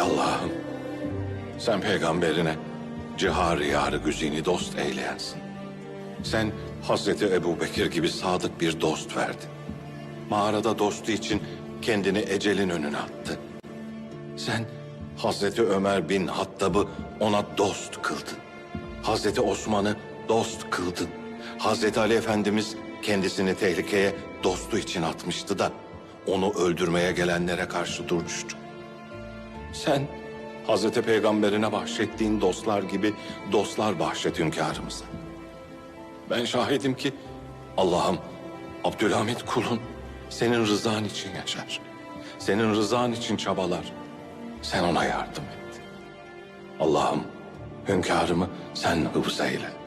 Allah'ım sen peygamberine cihar yarı güzini dost eyleyensin. Sen Hazreti Ebu Bekir gibi sadık bir dost verdin. Mağarada dostu için kendini ecelin önüne attı. Sen Hazreti Ömer bin Hattab'ı ona dost kıldın. Hazreti Osman'ı dost kıldın. Hazreti Ali Efendimiz kendisini tehlikeye dostu için atmıştı da onu öldürmeye gelenlere karşı durmuştu. Sen Hazreti Peygamberine bahşettiğin dostlar gibi dostlar bahşet hünkârımıza. Ben şahidim ki Allah'ım Abdülhamit kulun senin rızan için yaşar. Senin rızan için çabalar. Sen ona yardım et. Allah'ım hünkârımı sen hıfz eyle.